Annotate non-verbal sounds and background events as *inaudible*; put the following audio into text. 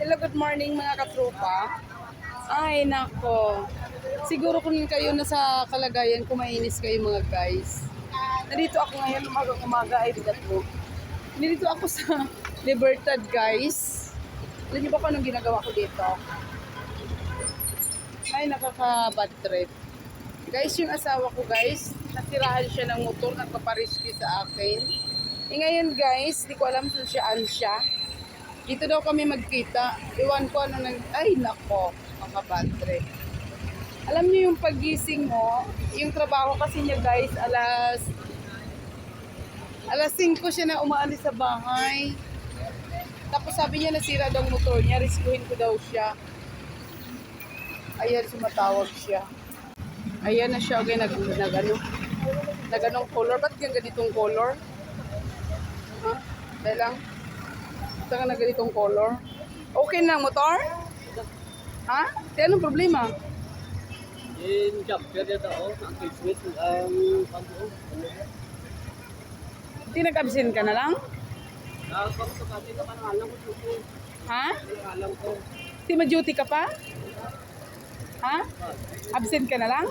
Hello, good morning mga katropa. Ay, nako. Siguro kung kayo nasa kalagayan, kumainis kayo mga guys. Nandito ako ngayon, umagang umaga ay bigat mo. Nandito ako sa *laughs* Libertad guys. Alam niyo ba kung anong ginagawa ko dito? Ay, nakaka-bad trip. Guys, yung asawa ko guys, nasiraan siya ng motor, nagpapariski sa akin. Eh ngayon guys, di ko alam kung saan siya. Dito daw kami magkita. Iwan ko ano nag... Ay, nako. Mga trip. Alam niyo yung pagising mo, yung trabaho kasi niya guys, alas... Alas 5 siya na umaalis sa bahay. Tapos sabi niya nasira daw motor niya, riskuhin ko daw siya. Ayan, sumatawag siya. Ayan na siya, okay, nag, nag, ano, nag anong color. Ba't yung ganitong color? Ha? Dahil lang. Ito ka na ganitong color. Okay na motor? Ha? Di anong problema? In jumper dia tao, ang Christmas ang pambuo. Di nag-absent ka na lang? Ha? Alam ko. Di ma-duty ka pa? Ha? Absent ka na lang?